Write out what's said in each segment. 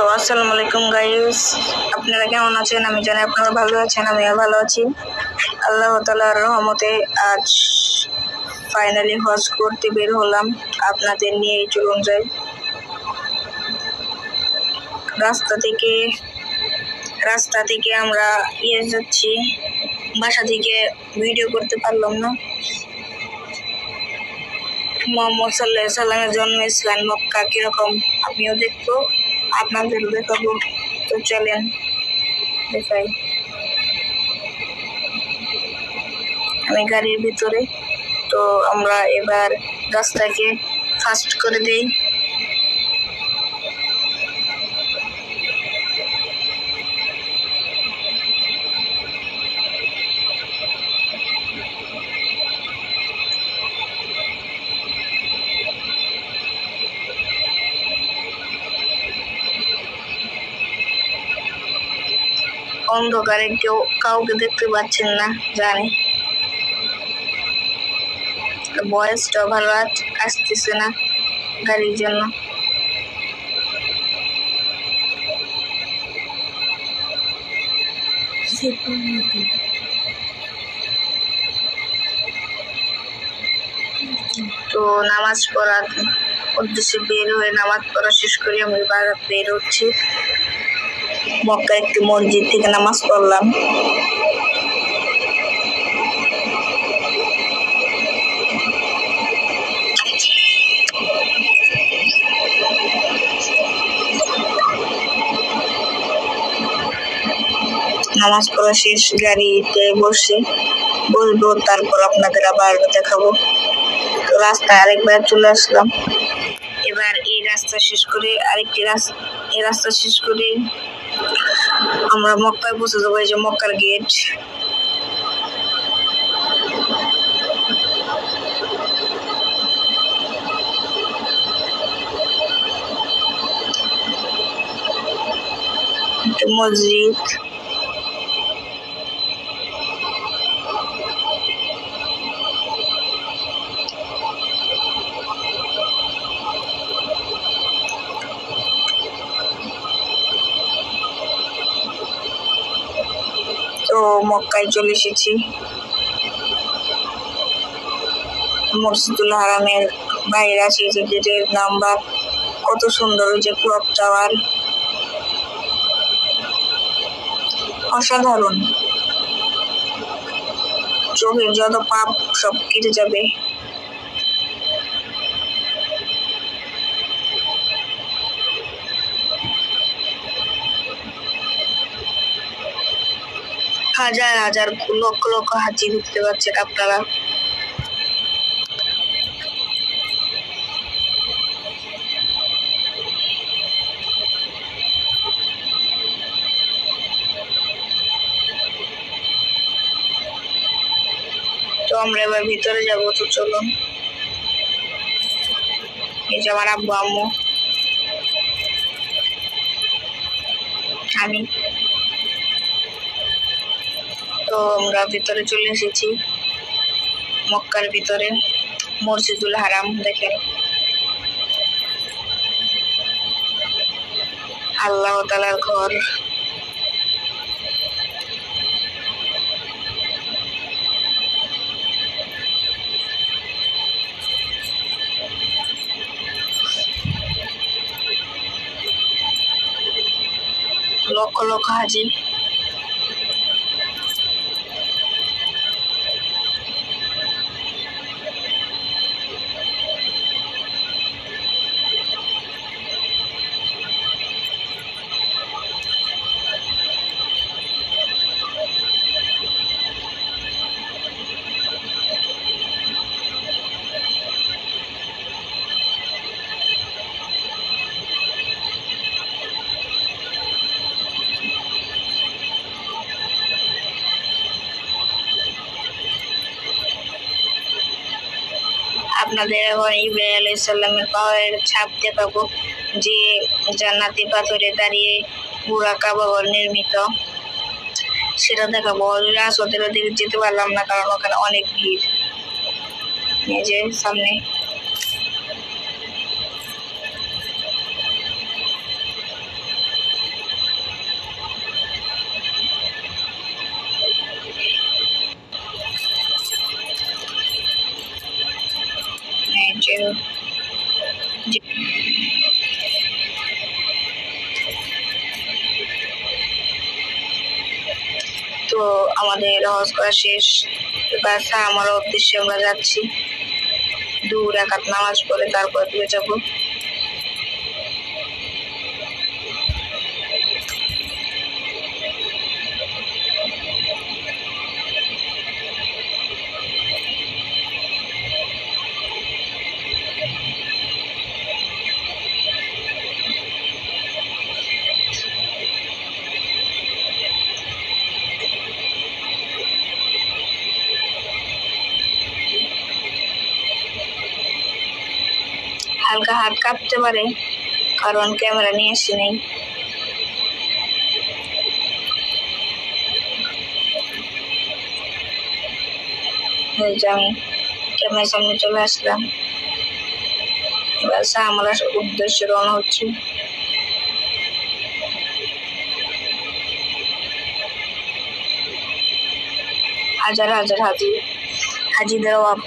তো আসসালামু আলাইকুম গাইস। আপনারা কেমন আছেন? আমি জানি আপনারা ভালো আছেন, আমিও ভালো আছি। আল্লাহ তালার রহমতে আজ ফাইনালি হজ করতে বের হলাম আপনাদের নিয়েই। চলুন যাই। রাস্তা থেকে রাস্তা থেকে আমরা ইয়ে যাচ্ছি। বাসা থেকে ভিডিও করতে পারলাম না। মোহাম্মদ সাল্লাহ সাল্লামের জন্মস্থান মক্কা, কীরকম? আপনিও দেখব। আপনাদের দেখাবো তো চলেন দেখাই আমি গাড়ির ভিতরে, তো আমরা এবার গাছটাকে ফাস্ট করে দিই। অন্ধকারে কেউ কাউকে দেখতে পাচ্ছেন না, জানি। বয়সটাও ভালো আস- আসতেছে না গাড়ির জন্য। তো নামাজ পড়ার উদ্দেশ্যে বের হয়ে নামাজ পড়া শেষ করে আমি এবার বের হচ্ছি। মক্কা একটি মসজিদ থেকে নামাজ পড়লাম। নামাজ পড়া শেষ, গাড়িতে বসে বসবো, তারপর আপনাদের আবার দেখাবো। রাস্তায় আরেকবার চলে আসলাম। এবার এই রাস্তা শেষ করে আরেকটি রাস্তা এই রাস্তা শেষ করে আমরা মক্কায় পৌঁছে যাব এই যে মক্কার গেট একটা মসজিদ তো মক্কায় চলে এসেছি। মসজিদুল হারামের বাইরে আছে যে গেটের নাম্বার। কত সুন্দর যে ক্লক টাওয়ার। অসাধারণ। চোখের যত পাপ সব কেটে যাবে। হাজার হাজার, লক্ষ লক্ষ হাজি দেখতে পাচ্ছেন আপনারা। তো আমরা এবার ভিতরে যাব, তো চলুন। এই যে আমার আব্বু আমি তো আমরা ভিতরে চলে এসেছি। মক্কার ভিতরে। মসজিদুল হারাম দেখেন। আল্লাহ তালার ঘর। লক্ষ লক্ষ হাজি আপনাদের এখন ইব্রাহিম আলাইসাল্লামের পাওয়ার ছাপ দেখাবো যে জান্নাতি পাথরে দাঁড়িয়ে বুড়া কাবাঘর নির্মিত। সেটা দেখাবো। আসতের দিকে যেতে পারলাম না, কারণ ওখানে অনেক ভিড়। এই যে সামনে। তো আমাদের হজ করা শেষ। আমার উদ্দেশ্যে আমরা যাচ্ছি। দু একাত নামাজ পড়ে তারপর দিয়ে যাব। হালকা হাত কাঁপতে পারে, কারণ ক্যামেরা নিয়ে আসি নেই। আমি ক্যামেরার সামনে চলে আসলাম। এবার আমরা উদ্দেশ্যে রওনা হচ্ছে। হাজার হাজার হাজি হাজিদের অভাব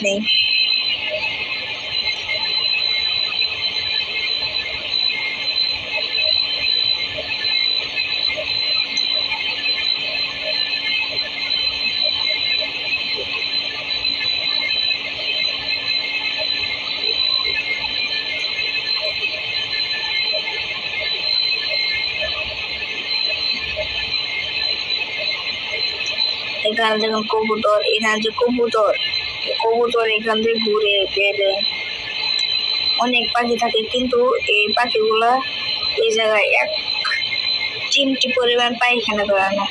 এখানে দেখুন কবুতর, এখানে যে কবুতর কবুতর এখান থেকে ঘুরে বেড়ে। অনেক পাখি থাকে, কিন্তু এই পাখিগুলা এই জায়গায় এক চিমটি পরিমাণ পায়খানা করে না।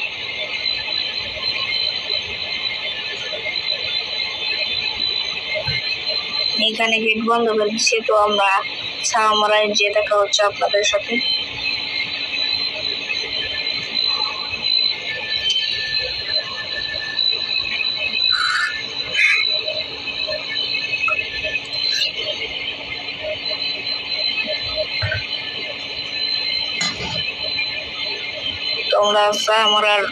এখানে গেট বন্ধ করে দিচ্ছে, তো আমরা ছাওয়ামারায় যে দেখা হচ্ছে আপনাদের সাথে। তোমরা ছাওয়ামারার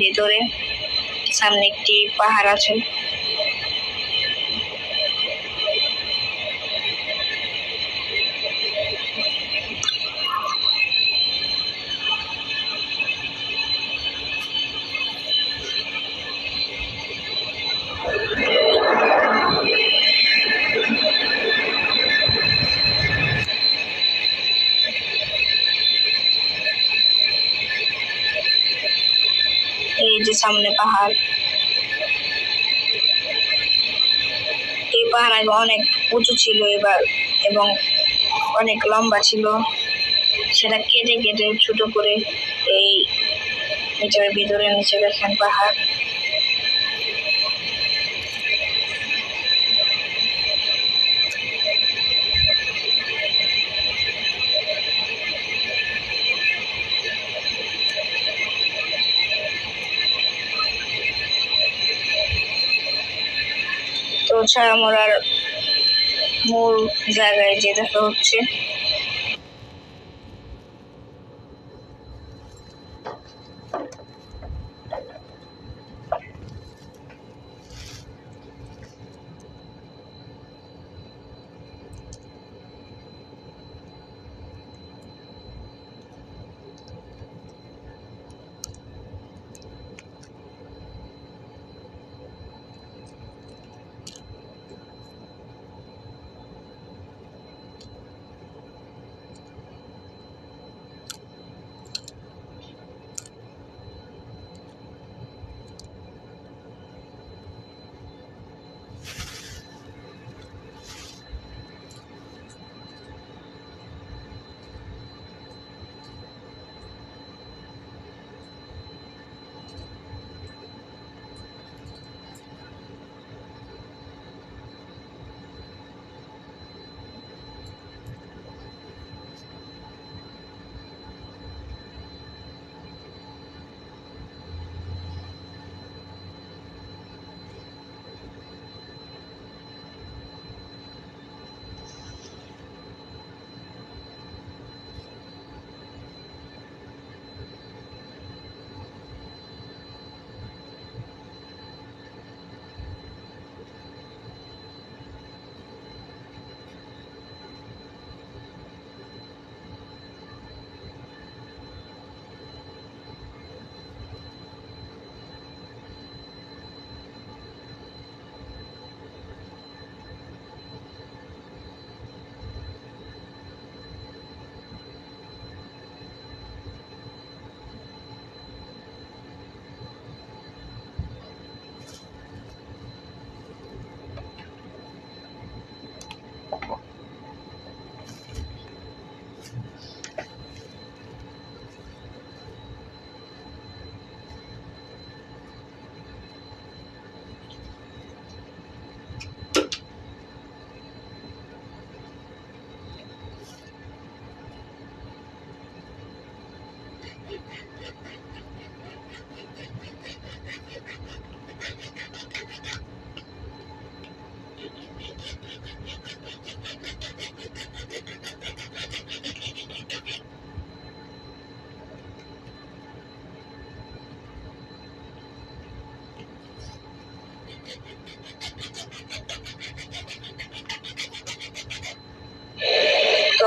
ভিতরে সামনে একটি পাহাড় আছে। এই যে সামনে পাহাড়। এই পাহাড় আগে অনেক উঁচু ছিল এবার এবং অনেক লম্বা ছিল। সেটা কেটে কেটে ছোট করে এই নিচের ভিতরে নিচে দেখেন পাহাড়। তো ছায়ামরার মূল জায়গায় দেখা হচ্ছে।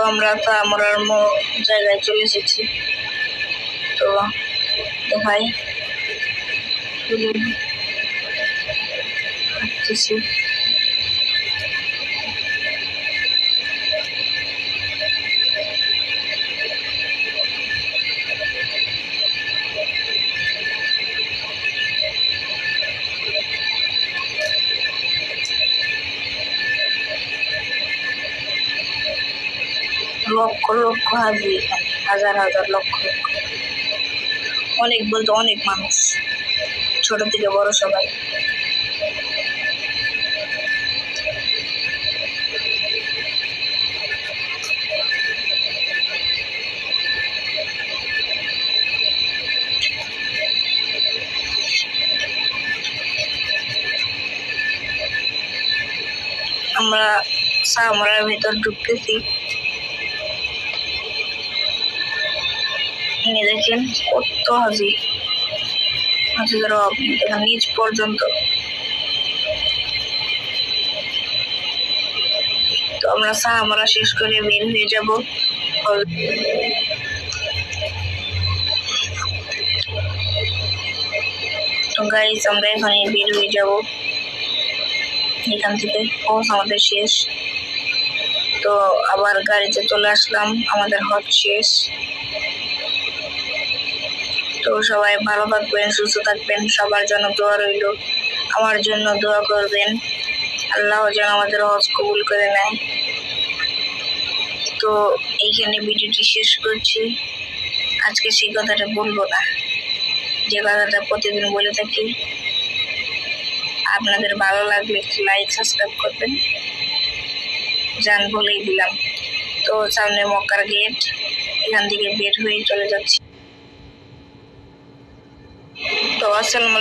আমরা তো আমার মো- জায়গায় চলে এসেছি। তো ভাই হাঁটতেছি লক্ষ লক্ষ হাজি এখানে, হাজার হাজার, লক্ষ লক্ষ। অনেক বলতে অনেক মানুষ, ছোট থেকে বড় সবাই। আমরা সামরার ভিতর ঢুকতেছি। এই দেখেন কত হাজি হাজিদের অভাব। দেখেন পর্যন্ত। তো আমরা সাহামরা শেষ করে বের হয়ে যাব। তো গাইজ আমরা এখানে বের হয়ে যাব। এখান থেকে পৌঁছ আমাদের শেষ। তো আবার গাড়িতে চলে আসলাম, আমাদের হট শেষ। তো সবাই ভালো থাকবেন, সুস্থ থাকবেন, সবার জন্য দোয়া রইল। আমার জন্য দোয়া করবেন। আল্লাহ যেন আমাদের হজ কবুল করে নেয়। তো এইখানে ভিডিওটি শেষ করছি। আজকে সেই কথাটা বলব না। যে কথাটা প্রতিদিন বলে থাকি। আপনাদের ভালো লাগলে একটি লাইক সাবস্ক্রাইব করবেন। যান বলেই দিলাম। তো সামনে মক্কার গেট এখান থেকে বের হয়ে চলে যাচ্ছি। তো আসসালামু আলাইকুম